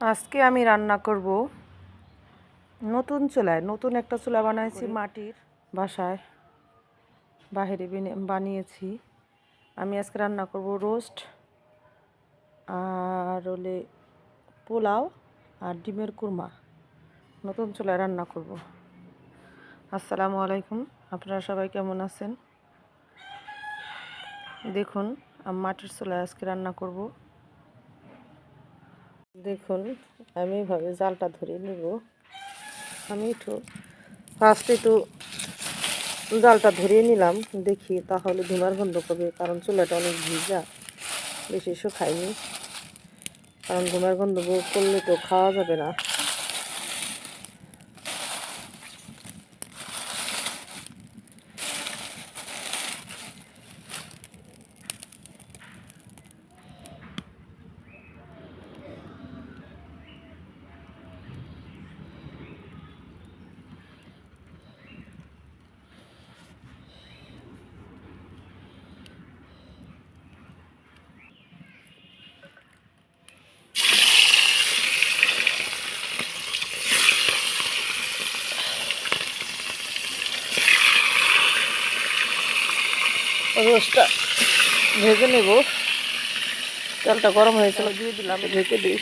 আজকে আমি রান্না করব নতুন চুলায় নতুন একটা চুলা বানাইছি মাটির বাসায়। বাহিরে বানিয়েছি। আমি আজকে রান্না করব রোস্ট আর হলে পোলাও আর ডিমের কুরমা। নতুন চুলায় রান্না করব। আসসালামু আলাইকুম। আপনারা সবাই কেমন আছেন? দেখুন আমি মাটির চুলায় আজকে রান্না করব। দেখুন, আমি এইভাবে জালটা ধরে নেব। আমি একটু ফার্স্ট একটু জালটা ধরিয়ে নিলাম, দেখি তাহলে ধুমার বন্ধ করবে কারণ চুলাটা অনেক ভিজা, বেশি শুকায়নি। কারণ ধুমার গন্ধ করলে তো খাওয়া যাবে না। রোস্টটা ভেজে নেব। তেলটা গরম হয়েছিল দিয়ে দিলাম ঢেকে দিই।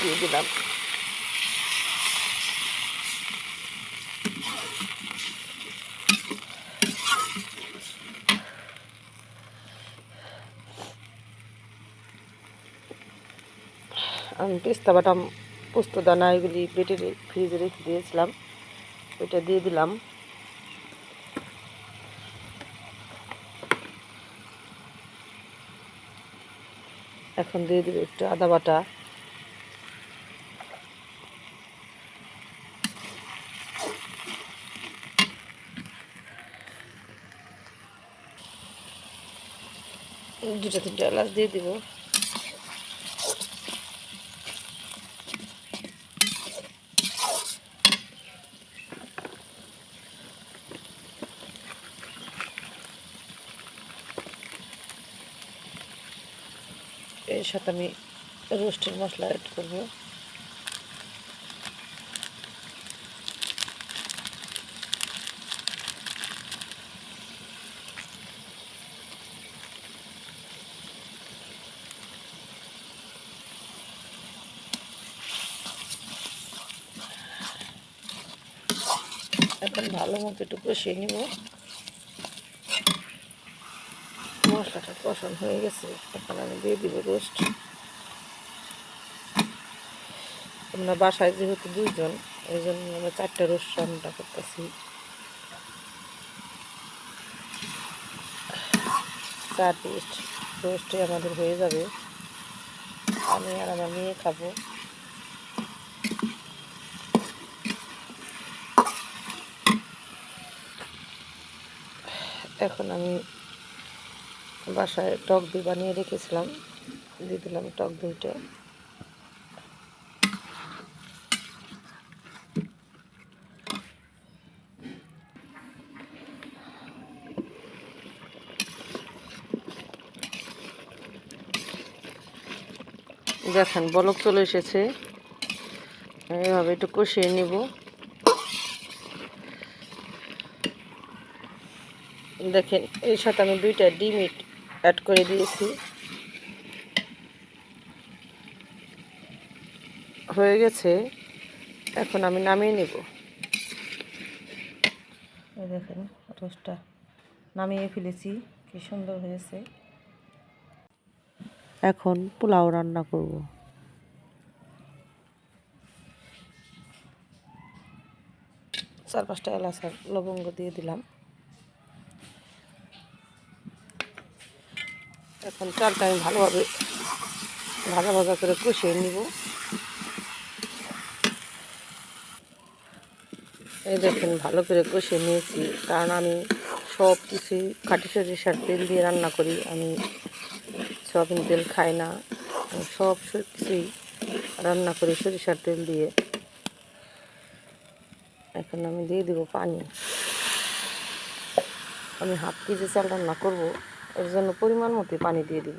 দিয়ে দিলাম। আমি পেস্তা বাটাম, পোস্ত দানা এগুলি বেটে ফ্রিজে রেখে দিয়েছিলাম। ওইটা দিয়ে দিলাম। এখন দিয়ে দেবো একটু আদা বাটা। দুটো তিনটা এলাচ দিয়ে দিব। এর সাথে আমি রোস্টের মশলা অ্যাড করব। এখন ভালো মতো একটু কষিয়ে নিব। মশলাটা কষানো হয়ে গেছে, এখন আমি দিয়ে দিব রোস্ট আমরা বাসায় যেহেতু দুইজন এই জন্য আমরা চারটে রোস্ট রান্নাটা করতেছি। চার পিস রোস্টে আমাদের হয়ে যাবে। আমি আর আমার মেয়ে খাব। এখন আমি বাসায় টক দই বানিয়ে রেখেছিলাম। দিয়ে দিলাম টক দইটা। দেখেন, বলক চলে এসেছে। এইভাবে একটু কষিয়ে নিব। দেখেন এর সাথে আমি দুইটা ডিম অ্যাড করে দিয়েছি। হয়ে গেছে এখন আমি নামিয়ে নেব। এই দেখেন রোস্টটা নামিয়ে ফেলেছি কি সুন্দর হয়েছে। এখন পোলাও রান্না করব। চার পাঁচটা এলাচ লবঙ্গ দিয়ে দিলাম। এখন চালটা আমি ভালোভাবে ভাজা ভাজা করে কষিয়ে নিব। এই দেখেন, ভালো করে কষিয়ে নিয়েছি। কারণ আমি সব কিছুই খাটি সরিষার তেল দিয়ে রান্না করি। আমি সয়াবিন তেল খাই না। সব কিছুই রান্না করি সরিষার তেল দিয়ে। এখন আমি দিয়ে দেবো পানি। আমি হাফ কেজি চাল রান্না করব। এর জন্য পরিমাণ মতো পানি দিয়ে দিব।